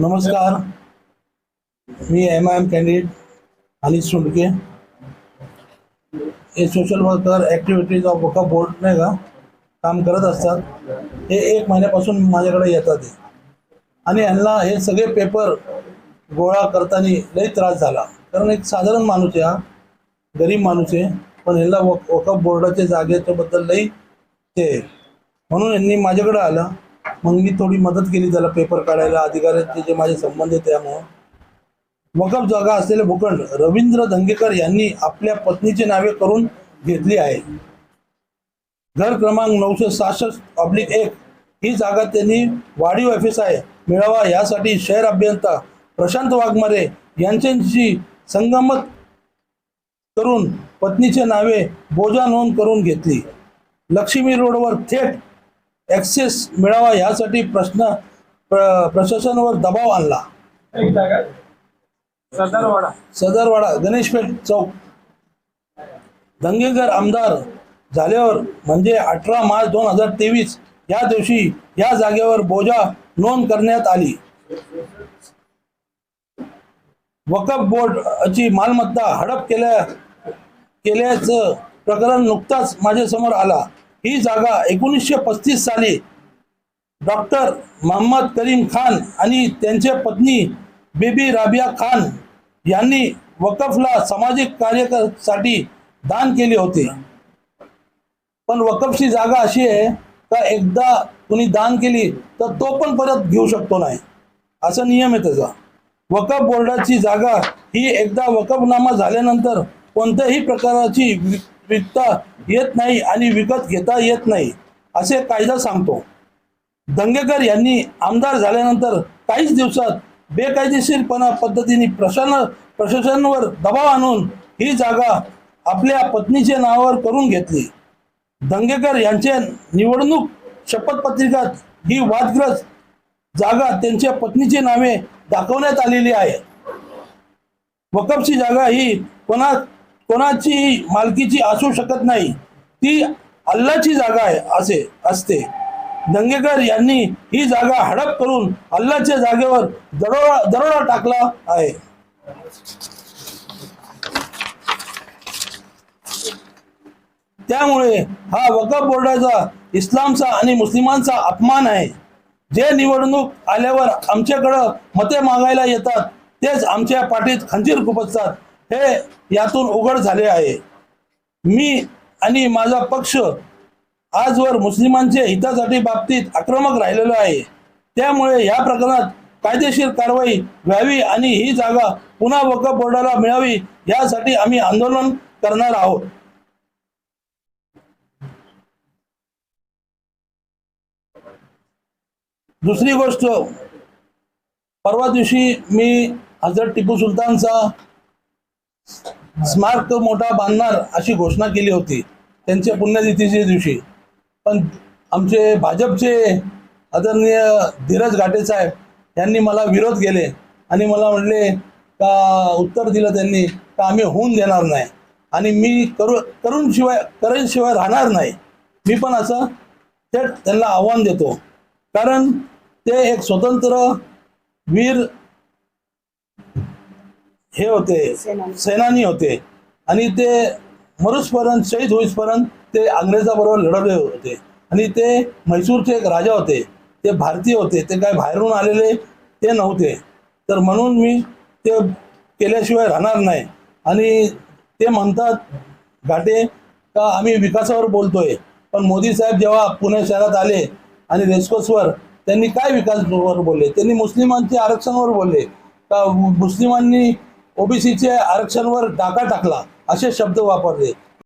नमस्कार. मी M I M candidate Anil Sundke. हे social worker activities of Waqf board नाही का काम करत असतात. हे एक महिन्यापासून माझ्याकडे येतात हे. आणि यांना हे सगळे पेपर गोळा करताना लई त्रास झाला. कारण एक साधारण माणूस आहे हा. गरीब माणूस आहे. पण ह्यांना वक वकफ बोर्डाच्या जागेच्याबद्दल लई ते आहे. म्हणून यांनी माझ्याकडे आलं. मग मी थोडी मदत केली त्याला पेपर काढायला अधिकाऱ्यांचे जे माझे संबंध आहे त्यामुळं. वकफ जागा असलेले भूखंड रवींद्र धंगेकर यांनी आपल्या पत्नीची नावे करून घेतली आहे. घर क्रमांक नऊशे सहासष्ट ऑब्लिक एक ही जागा त्यांनी वाढीव एफ एस आय मिळावा यासाठी शहर अभियंता प्रशांत वाघमारे यांच्याशी संगमत करून पत्नीचे नावे बोजा नोंद करून घेतली. लक्ष्मी रोडवर थेट ॲक्सेस मिळावा यासाठी प्रश्न प्र प्रशासनावर दबाव आणला. सदरवाडा गणेशपेठ चौक. दंगेकर आमदार झाल्यावर म्हणजे अठरा मार्च दोन हजार तेवीस या दिवशी या जागेवर बोजा नोंद करण्यात आली. वकफ बोर्डची मालमत्ता हडप केल्या केल्याचं प्रकरण नुकताच माझ्यासमोर आला. ही जागा एकोणीसशे पस्तीस साली डॉक्टर मोहम्मद करीम खान आणि त्यांच्या पत्नी बेबी राबिया खान यांनी वकफला सामाजिक कार्यासाठी दान केले होते. पण वकफची जागा अशी आहे का एकदा कुणी दान केली तर तो पण परत घेऊ शकतो नाही. असा नियम आहे त्याचा. वकफ बोर्डाची जागा ही एकदा वकफनामा झाल्यानंतर कोणत्याही प्रकाराची विकता येत नाही आणि विकत घेता येत नाही असे कायदा सांगतो. दंगेकर यांनी आमदार झाल्यानंतर काहीच दिवसात बेकायदेशीरपणा पद्धतीने प्रशासन प्रशासनावर दबाव आणून ही जागा आपल्या पत्नीच्या नावावर करून घेतली. दंगेकर यांच्या निवडणूक शपथपत्रिकात ही वादग्रस्त जागा त्यांच्या पत्नीची नावे दाखवण्यात आलेली आहे. वकफची जागा ही कोणा कोणाची मालकीची असू शकत नाही. ती अल्लाची जागा आहे असे असते. दंगेकर यांनी ही जागा हडप करून अल्लाच्या जागेवर दरोडा दरोडा टाकला आहे. त्यामुळे हा वकफ बोर्डाचा इस्लामचा आणि मुस्लिमांचा अपमान आहे. जे निवडणूक आल्यावर आमच्याकडं मते मागायला येतात तेच आमच्या पाठीत खंजीर खुपसतात. हे यातून उघड झाले आहे. मी आणि माझा पक्ष आजवर मुस्लिमांच्या हितासाठी बाबतीत आक्रमक राहिलेलो आहे. त्यामुळे या प्रकरणात कायदेशीर कारवाई व्हावी आणि ही जागा पुन्हा वकफ बोर्डाला मिळावी यासाठी आम्ही आंदोलन करणार आहोत. दुसरी गोष्ट परवा दिवशी मी हजरत टिपू सुलतानचा स्मारक मोठा बांधणार अशी घोषणा केली होती. त्यांच्या पुण्यतिथीच्या दिवशी. पण आमचे भाजपचे आदरणीय धीरज घाटे साहेब यांनी मला विरोध केले आणि मला म्हटले का उत्तर दिलं त्यांनी का आम्ही होऊन देणार नाही. आणि मी करू करून शिवाय करेन शिवाय राहणार नाही. मी पण असं थेट त्यांना आव्हान देतो. कारण ते एक स्वतंत्र वीर हे होते सेनानी. होते. आणि ते मरुसपर्यंत शहीद होईसपर्यंत ते इंग्रजाबरोबर लढवले होते. आणि ते म्हैसूरचे एक राजा होते. ते भारतीय होते. ते काय बाहेरून आलेले ते नव्हते. तर म्हणून मी ते केल्याशिवाय राहणार नाही. आणि ते म्हणतात घाटे का आम्ही विकासावर बोलतोय? पण मोदी साहेब जेव्हा पुणे शहरात आले आणि रेस्कोसवर त्यांनी काय विकासावर बोलले? त्यांनी मुस्लिमांच्या आरक्षणावर बोलले. का मुस्लिमांनी ओबीसीचे आरक्षणवर डाका टाकला असे शब्द वापरले.